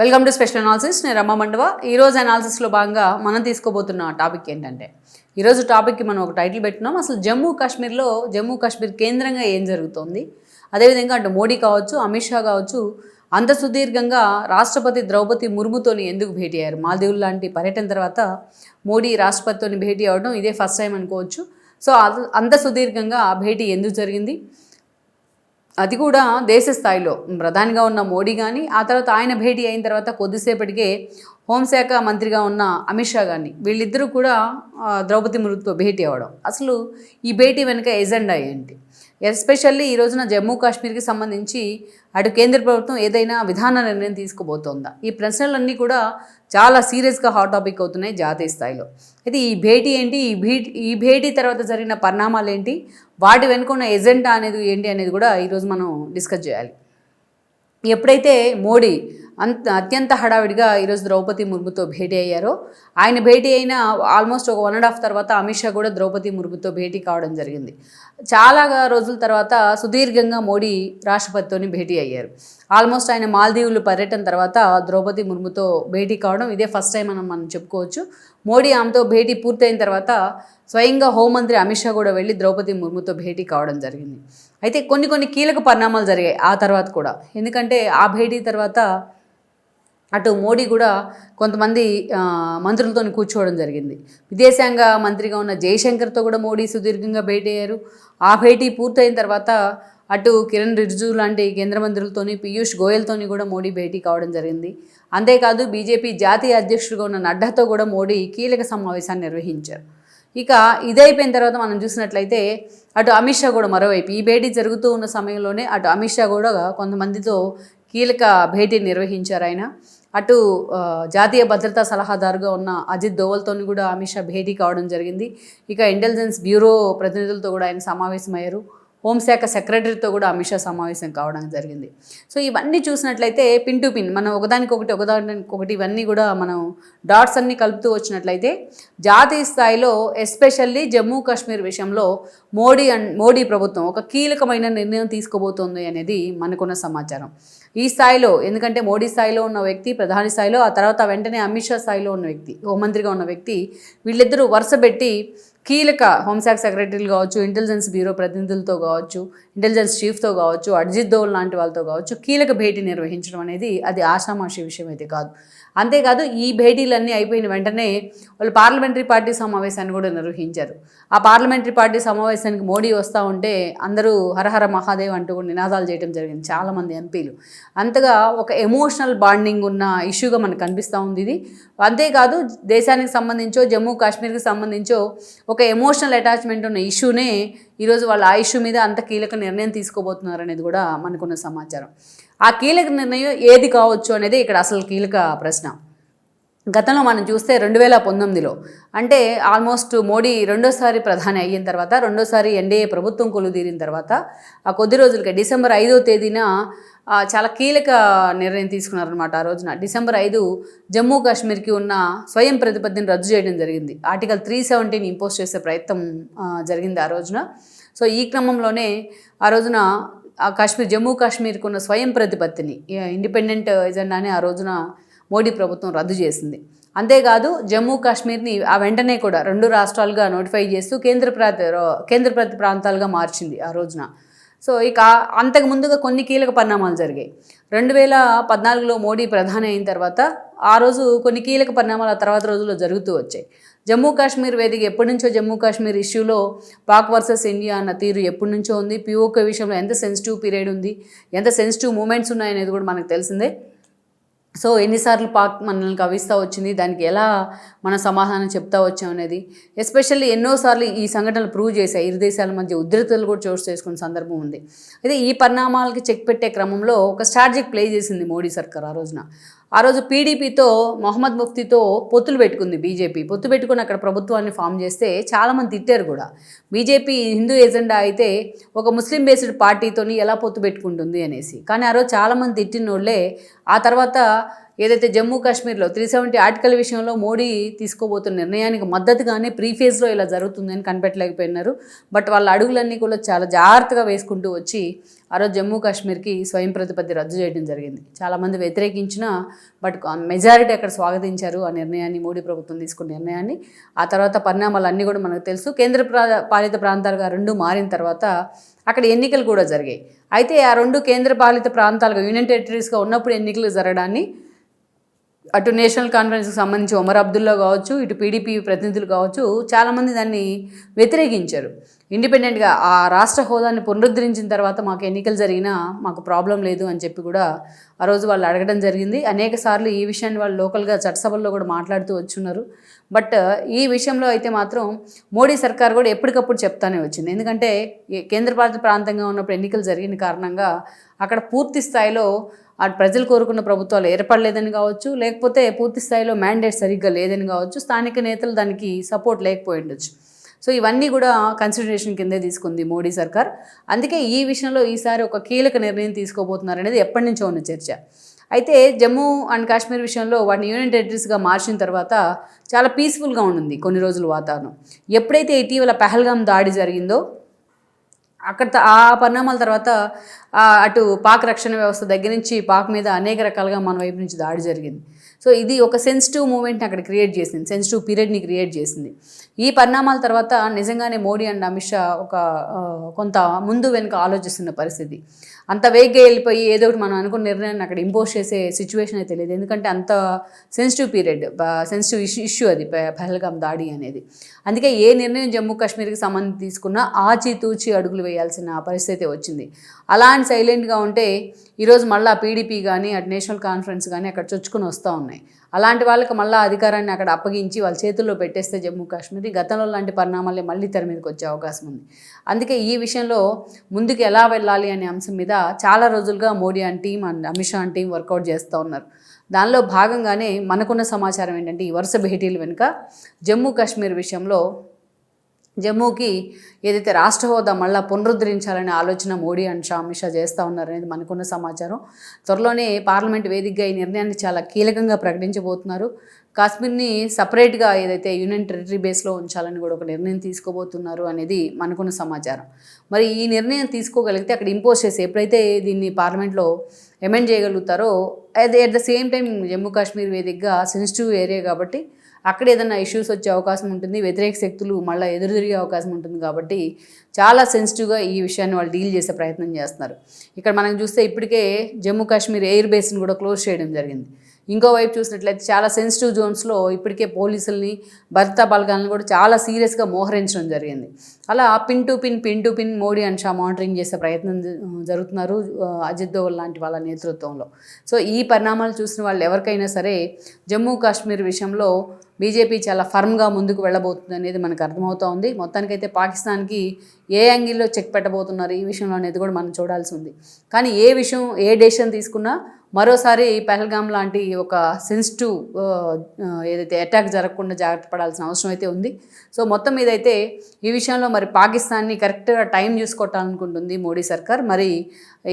Welcome to special analysis నేను రమ్మ మండవ. ఈరోజు అనాలిసిస్లో భాగంగా మనం తీసుకోబోతున్న టాపిక్ ఏంటంటే ఈరోజు టాపిక్కి మనం ఒక టైటిల్ పెట్టినాం. అసలు జమ్మూ కాశ్మీర్లో జమ్మూ కాశ్మీర్ కేంద్రంగా ఏం జరుగుతోంది? అదేవిధంగా అంటే మోడీ కావచ్చు అమిత్ షా కావచ్చు అంత సుదీర్ఘంగా రాష్ట్రపతి ద్రౌపది ముర్ముతోని ఎందుకు భేటీ అయ్యారు? మాల్దీవులు లాంటి పర్యటన తర్వాత మోడీ రాష్ట్రపతితోని భేటీ అవ్వడం ఇదే ఫస్ట్ టైం అనుకోవచ్చు. సో అంత సుదీర్ఘంగా ఆ భేటీ ఎందుకు జరిగింది? అది కూడా దేశ స్థాయిలో. ప్రధానిగా ఉన్న మోడీ కానీ ఆ తర్వాత ఆయన భేటీ అయిన తర్వాత కొద్దిసేపటికే హోంశాఖ మంత్రిగా ఉన్న అమిత్ షా కానీ వీళ్ళిద్దరూ కూడా ద్రౌపది ముర్ముతో భేటీ అవ్వడం. అసలు ఈ భేటీ వెనుక ఎజెండా ఏంటి? ఎస్పెషల్లీ ఈ రోజున జమ్మూ కాశ్మీర్కి సంబంధించి అటు కేంద్ర ప్రభుత్వం ఏదైనా విధాన నిర్ణయం తీసుకోబోతోందా? ఈ ప్రశ్నలన్నీ కూడా చాలా సీరియస్గా హాట్ టాపిక్ అవుతున్నాయి జాతీయ స్థాయిలో. అయితే ఈ భేటీ ఏంటి? ఈ భేటీ ఈ భేటీ తర్వాత జరిగిన పరిణామాలు ఏంటి? వాటి వెనుకున్న ఎజెండా అనేది ఏంటి అనేది కూడా ఈరోజు మనం డిస్కస్ చేయాలి. ఎప్పుడైతే మోడీ అంత అత్యంత హడావిడిగా ఈరోజు ద్రౌపది ముర్ముతో భేటీ అయ్యారు. ఆయన భేటీ అయిన ఆల్మోస్ట్ ఒక వన్ అండ్ హాఫ్ తర్వాత అమిత్ షా కూడా ద్రౌపది ముర్ముతో భేటీ కావడం జరిగింది. చాలా రోజుల తర్వాత సుదీర్ఘంగా మోడీ రాష్ట్రపతితోని భేటీ అయ్యారు. ఆల్మోస్ట్ ఆయన మాల్దీవులు పర్యటన తర్వాత ద్రౌపది ముర్ముతో భేటీ కావడం ఇదే ఫస్ట్ టైం మనం మనం చెప్పుకోవచ్చు. మోడీ ఆమెతో భేటీ పూర్తయిన తర్వాత స్వయంగా హోంమంత్రి అమిత్ షా కూడా వెళ్ళి ద్రౌపది ముర్ముతో భేటీ కావడం జరిగింది. అయితే కొన్ని కొన్ని కీలక పరిణామాలు జరిగాయి ఆ తర్వాత కూడా. ఎందుకంటే ఆ భేటీ తర్వాత అటు మోడీ కూడా కొంతమంది మంత్రులతో కూర్చోవడం జరిగింది. విదేశాంగ మంత్రిగా ఉన్న జయశంకర్తో కూడా మోడీ సుదీర్ఘంగా భేటీ అయ్యారు ఆ భేటీ పూర్తయిన తర్వాత అటు కిరణ్ రిజిజు లాంటి కేంద్ర మంత్రులతోని పీయూష్ గోయల్తోని కూడా మోడీ భేటీ కావడం జరిగింది. అంతేకాదు బీజేపీ జాతీయ అధ్యక్షుడిగా ఉన్న నడ్డాతో కూడా మోడీ కీలక సమావేశాన్ని నిర్వహించారు. ఇక ఇదైపోయిన తర్వాత మనం చూసినట్లయితే అటు అమిత్ షా కూడా మరోవైపు. ఈ భేటీ జరుగుతూ ఉన్న సమయంలోనే అటు అమిత్ షా కూడా కొంతమందితో కీలక భేటీ నిర్వహించారు ఆయన. అటు జాతీయ భద్రతా సలహాదారుగా ఉన్న అజిత్ దోవల్తో కూడా అమిత్ షా భేటీ కావడం జరిగింది. ఇక ఇంటెలిజెన్స్ బ్యూరో ప్రతినిధులతో కూడా ఆయన సమావేశమయ్యారు. హోంశాఖ సెక్రటరీతో కూడా అమిత్ షా సమావేశం కావడం జరిగింది. సో ఇవన్నీ చూసినట్లయితే పిన్ టు పిన్ మనం ఒకదానికొకటి ఒకదానికొకటి ఇవన్నీ కూడా మనం డాట్స్ అన్ని కలుపుతూ వచ్చినట్లయితే జాతీయ స్థాయిలో ఎస్పెషల్లీ జమ్మూ కాశ్మీర్ విషయంలో మోడీ అండ్ మోడీ ప్రభుత్వం ఒక కీలకమైన నిర్ణయం తీసుకోబోతోంది అనేది మనకున్న సమాచారం. ఈ స్థాయిలో ఎందుకంటే మోడీ స్థాయిలో ఉన్న వ్యక్తి ప్రధాని స్థాయిలో ఆ తర్వాత వెంటనే అమిత్ షా స్థాయిలో ఉన్న వ్యక్తి హోంమంత్రిగా ఉన్న వ్యక్తి వీళ్ళిద్దరూ వరుస పెట్టి కీలక హోంశాఖ సెక్రటరీలు కావచ్చు ఇంటెలిజెన్స్ బ్యూరో ప్రతినిధులతో కావచ్చు ఇంటెలిజెన్స్ చీఫ్తో కావచ్చు అర్జిత్ దోల్ లాంటి వాళ్ళతో కావచ్చు కీలక భేటీ నిర్వహించడం అనేది అది ఆషామాషి విషయం అయితే కాదు. అంతేకాదు ఈ భేటీలన్నీ అయిపోయిన వెంటనే వాళ్ళు పార్లమెంటరీ పార్టీ సమావేశాన్ని కూడా నిర్వహించారు. ఆ పార్లమెంటరీ పార్టీ సమావేశానికి మోడీ వస్తూ ఉంటే అందరూ హరహర మహాదేవ్ అంటూ కూడా నినాదాలు చేయడం జరిగింది చాలామంది ఎంపీలు. అంతగా ఒక ఎమోషనల్ బాండింగ్ ఉన్న ఇష్యూగా మనకు కనిపిస్తూ ఉంది ఇది. అంతేకాదు దేశానికి సంబంధించో జమ్మూ కాశ్మీర్కి సంబంధించో ఒక ఎమోషనల్ అటాచ్మెంట్ ఉన్న ఇష్యూనే ఈరోజు వాళ్ళు ఆ ఇష్యూ మీద అంత కీలక నిర్ణయం తీసుకోబోతున్నారు అనేది కూడా మనకున్న సమాచారం. ఆ కీలక నిర్ణయం ఏది కావచ్చు అనేది ఇక్కడ అసలు కీలక ప్రశ్న. గతంలో మనం చూస్తే రెండు వేల పంతొమ్మిదిలో అంటే ఆల్మోస్ట్ మోడీ రెండోసారి ప్రధాని అయిన తర్వాత రెండోసారి ఎన్డీఏ ప్రభుత్వం కొలుదీరిన తర్వాత ఆ కొద్ది రోజులకి డిసెంబర్ ఐదో తేదీన చాలా కీలక నిర్ణయం తీసుకున్నారనమాట ఆ రోజున. డిసెంబర్ ఐదు జమ్మూ కాశ్మీర్కి ఉన్న స్వయం ప్రతిపత్తిని రద్దు చేయడం జరిగింది. ఆర్టికల్ త్రీ సెవెంటీని ఇంపోజ్ చేసే ప్రయత్నం జరిగింది ఆ రోజున. సో ఈ క్రమంలోనే ఆ రోజున ఆ కాశ్మీర్ జమ్మూ కాశ్మీర్కి ఉన్న స్వయం ప్రతిపత్తిని ఇండిపెండెంట్ ఎజెండాని ఆ రోజున మోడీ ప్రభుత్వం రద్దు చేసింది. అంతేకాదు జమ్మూ కాశ్మీర్ని ఆ వెంటనే కూడా రెండు రాష్ట్రాలుగా నోటిఫై చేస్తూ కేంద్ర ప్రాంత కేంద్ర ప్రతి ప్రాంతాలుగా మార్చింది ఆ రోజున. సో ఇక అంతకు ముందుగా కొన్ని కీలక పరిణామాలు జరిగాయి. రెండు వేల పద్నాలుగులో మోడీ ప్రధాని అయిన తర్వాత ఆ రోజు కొన్ని కీలక పరిణామాలు ఆ తర్వాత రోజుల్లో జరుగుతూ వచ్చాయి. జమ్మూ కాశ్మీర్ వేదిక ఎప్పటి నుంచో జమ్మూ కాశ్మీర్ ఇష్యూలో పాక్ వర్సెస్ ఇండియా అన్న తీరు ఎప్పటి నుంచో ఉంది. పిఓకే విషయంలో ఎంత సెన్సిటివ్ పీరియడ్ ఉంది? ఎంత సెన్సిటివ్ మూమెంట్స్ ఉన్నాయనేది కూడా మనకు తెలిసిందే. సో ఎన్నిసార్లు పాక్ మనల్ని కవిస్తూ వచ్చింది దానికి ఎలా మన సమాధానం చెప్తా వచ్చాం అనేది. ఎస్పెషల్లీ ఎన్నోసార్లు ఈ సంఘటనలు ప్రూవ్ చేశాయి. ఇరు దేశాల మధ్య ఉద్రిక్తలు కూడా చోటు చేసుకున్న సందర్భం ఉంది. అయితే ఈ పరిణామాలకి చెక్ పెట్టే క్రమంలో ఒక స్ట్రాటజిక్ ప్లే చేసింది మోడీ సర్కార్ ఆ రోజున. ఆ రోజు పీడీపీతో మొహమ్మద్ ముఫ్తీతో పొత్తులు పెట్టుకుంది బీజేపీ. పొత్తు పెట్టుకుని అక్కడ ప్రభుత్వాన్ని ఫామ్ చేస్తే చాలామంది తిట్టారు కూడా. బీజేపీ హిందూ ఎజెండా అయితే ఒక ముస్లిం బేస్డ్ పార్టీతోని ఎలా పొత్తు పెట్టుకుంటుంది అనేసి. కానీ ఆ రోజు చాలామంది తిట్టిన వాళ్ళే ఆ తర్వాత ఏదైతే జమ్మూ కాశ్మీర్లో త్రీ సెవెంటీ ఆర్టికల్ విషయంలో మోడీ తీసుకోబోతున్న నిర్ణయానికి మద్దతుగానే ప్రీఫేజ్లో ఇలా జరుగుతుందని కనిపెట్టలేకపోయినారు. బట్ వాళ్ళ అడుగులన్నీ కూడా చాలా జాగ్రత్తగా వేసుకుంటూ వచ్చి ఆ రోజు జమ్మూ కాశ్మీర్కి స్వయం ప్రతిపత్తి రద్దు చేయడం జరిగింది. చాలామంది వ్యతిరేకించిన బట్ మెజారిటీ అక్కడ స్వాగతించారు ఆ నిర్ణయాన్ని మోడీ ప్రభుత్వం తీసుకున్న నిర్ణయాన్ని. ఆ తర్వాత పరిణామాలు అన్నీ కూడా మనకు తెలుసు. కేంద్ర ప్రా- పాలిత ప్రాంతాలుగా రెండు మారిన తర్వాత అక్కడ ఎన్నికలు కూడా జరిగాయి. అయితే ఆ రెండు కేంద్ర పాలిత ప్రాంతాలుగా యూనియన్ టెరిటరీస్గా ఉన్నప్పుడు ఎన్నికలు జరగడాన్ని అటు నేషనల్ కాన్ఫరెన్స్కి సంబంధించి ఒమర్ అబ్దుల్లా కావచ్చు ఇటు పీడీపీ ప్రతినిధులు కావచ్చు చాలామంది దాన్ని వ్యతిరేకించారు. ఇండిపెండెంట్గా ఆ రాష్ట్ర హోదాని పునరుద్ధరించిన తర్వాత మాకు ఎన్నికలు జరిగినా మాకు ప్రాబ్లం లేదు అని చెప్పి కూడా ఆ రోజు వాళ్ళు అడగడం జరిగింది. అనేక సార్లు ఈ విషయాన్ని వాళ్ళు లోకల్గా చట్టసభల్లో కూడా మాట్లాడుతూ వచ్చున్నారు. బట్ ఈ విషయంలో అయితే మాత్రం మోడీ సర్కార్ కూడా ఎప్పటికప్పుడు చెప్తానే వచ్చింది. ఎందుకంటే కేంద్రపాలిత ప్రాంతంగా ఉన్నప్పుడు ఎన్నికలు జరిగిన కారణంగా అక్కడ పూర్తి స్థాయిలో అటు ప్రజలు కోరుకున్న ప్రభుత్వాలు ఏర్పడలేదని కావచ్చు లేకపోతే పూర్తి స్థాయిలో మ్యాండేట్ సరిగ్గా లేదని కావచ్చు స్థానిక నేతలు దానికి సపోర్ట్ లేకపోయి ఉండొచ్చు. సో ఇవన్నీ కూడా కన్సిడరేషన్ కిందే తీసుకుంది మోడీ సర్కార్. అందుకే ఈ విషయంలో ఈసారి ఒక కీలక నిర్ణయం తీసుకోబోతున్నారు అనేది ఎప్పటి నుంచో ఉన్న చర్చ. అయితే జమ్మూ అండ్ కాశ్మీర్ విషయంలో వాటిని యూనియన్ టెరిటరీస్గా మార్చిన తర్వాత చాలా పీస్ఫుల్గా ఉండింది కొన్ని రోజులు వాతావరణం. ఎప్పుడైతే ఇటీవల పెహల్గాం దాడి జరిగిందో అక్కడ త- ఆ పరిణామాల తర్వాత అటు పాక్ రక్షణ వ్యవస్థ దగ్గర నుంచి పాక్ మీద అనేక రకాలుగా మన వైపు నుంచి దాడి జరిగింది. సో ఇది ఒక సెన్సిటివ్ మూమెంట్ని అక్కడ క్రియేట్ చేసింది. సెన్సిటివ్ పీరియడ్ని క్రియేట్ చేసింది. ఈ పరిణామాల తర్వాత నిజంగానే మోడీ అండ్ అమిత్ షా ఒక కొంత ముందు వెనుక ఆలోచిస్తున్న పరిస్థితి. అంత వేగ్గా వెళ్ళిపోయి ఏదో ఒకటి మనం అనుకున్న నిర్ణయాన్ని అక్కడ ఇంపోజ్ చేసే సిచ్యువేషన్ అయితే లేదు ఎందుకంటే అంత sensitive period sensitive issue issue అది పె- పహల్గామ్ దాడి అనేది. అందుకే ఏ నిర్ణయం జమ్మూ కాశ్మీర్కి సంబంధించి తీసుకున్నా ఆచితూచి అడుగులు వేయాల్సిన పరిస్థితి వచ్చింది. అలా అని సైలెంట్గా ఉంటే ఈరోజు మళ్ళీ పీడీపీ కానీ అటు నేషనల్ కాన్ఫరెన్స్ కానీ అక్కడ చొచ్చుకుని వస్తూ ఉన్నాయి. అలాంటి వాళ్ళకి మళ్ళీ అధికారాన్ని అక్కడ అప్పగించి వాళ్ళ చేతుల్లో పెట్టేస్తే జమ్మూ కాశ్మీర్ గతంలో లాంటి పరిణామాలే మళ్ళీ తెర మీదకి వచ్చే అవకాశం ఉంది. అందుకే ఈ విషయంలో ముందుకు ఎలా వెళ్ళాలి అనే అంశం మీద చాలా రోజులుగా Modi and team and Amit Shah and team work out చేస్తూ ఉన్నారు. దానిలో భాగంగానే మనకున్న సమాచారం ఏంటంటే ఈ వరుస భేటీలు వెనుక జమ్మూ కాశ్మీర్ విషయంలో జమ్మూకి ఏదైతే రాష్ట్ర హోదా మళ్ళా పునరుద్ధరించాలనే ఆలోచన మోడీ అండ్ షా అమిత్ షా చేస్తూ ఉన్నారనేది మనకున్న సమాచారం. త్వరలోనే పార్లమెంట్ వేదికగా ఈ నిర్ణయాన్ని చాలా కీలకంగా ప్రకటించబోతున్నారు. కాశ్మీర్ని సపరేట్గా ఏదైతే యూనియన్ టెరిటరీ బేస్లో ఉంచాలని కూడా ఒక నిర్ణయం తీసుకోబోతున్నారు అనేది మనకున్న సమాచారం. మరి ఈ నిర్ణయం తీసుకోగలిగితే అక్కడ ఇంపోజ్ చేసి ఎప్పుడైతే దీన్ని పార్లమెంట్లో amend చేయగలుగుతారో at at the same time Jammu Kashmir వేదికగా సెన్సిటివ్ ఏరియా కాబట్టి అక్కడ ఏదైనా ఇష్యూస్ వచ్చే అవకాశం ఉంటుంది వ్యతిరేక శక్తులు మళ్ళీ ఎదురు తిరిగే అవకాశం ఉంటుంది కాబట్టి చాలా సెన్సిటివ్గా ఈ విషయాన్ని వాళ్ళు డీల్ చేసే ప్రయత్నం చేస్తున్నారు. ఇక్కడ మనం చూస్తే ఇప్పటికే జమ్మూ కాశ్మీర్ ఎయిర్ బేస్ని కూడా క్లోజ్ చేయడం జరిగింది. ఇంకోవైపు చూసినట్లయితే చాలా సెన్సిటివ్ జోన్స్లో ఇప్పటికే పోలీసుల్ని భద్రతా బలగాలను కూడా చాలా సీరియస్గా మోహరించడం జరిగింది. అలా pin to pin pin to pin Modi and Shah monitoring చేసే ప్రయత్నం జ- జరుగుతున్నారు uh, అజిత్ దోవల్ లాంటి వాళ్ళ నేతృత్వంలో. సో ఈ పరిణామాలు చూసిన వాళ్ళు ఎవరికైనా సరే జమ్మూ కాశ్మీర్ విషయంలో బీజేపీ చాలా ఫర్మ్గా ముందుకు వెళ్ళబోతుంది అనేది మనకు అర్థమవుతా ఉంది. మొత్తానికైతే పాకిస్తాన్కి ఏ యాంగిల్లో చెక్ పెట్టబోతున్నారు ఈ విషయంలో అనేది కూడా మనం చూడాల్సి ఉంది. కానీ ఏ విషయం ఏ డెసిషన్ తీసుకున్నా మరోసారి పెహల్గాం లాంటి ఒక సెన్సిటివ్ ఏదైతే అటాక్ జరగకుండా జాగ్రత్త పడాల్సిన అవసరం అయితే ఉంది. సో మొత్తం మీద అయితే ఈ విషయంలో మరి పాకిస్తాన్ని కరెక్ట్గా టైం చూసుకోవటాలనుకుంటుంది మోడీ సర్కార్. మరి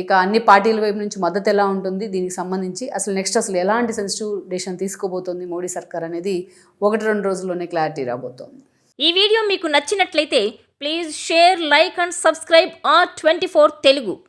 ఇక అన్ని పార్టీల వైపు నుంచి మద్దతు ఎలా ఉంటుంది? దీనికి సంబంధించి అసలు నెక్స్ట్ అసలు ఎలాంటి సెన్సిటివ్ డెసిషన్ తీసుకోబోతోంది మోడీ సర్కార్ అనేది ఒకటి రెండు రోజుల్లోనే క్లారిటీ రాబోతోంది. ఈ వీడియో మీకు నచ్చినట్లయితే please share like and subscribe R twenty four Telugu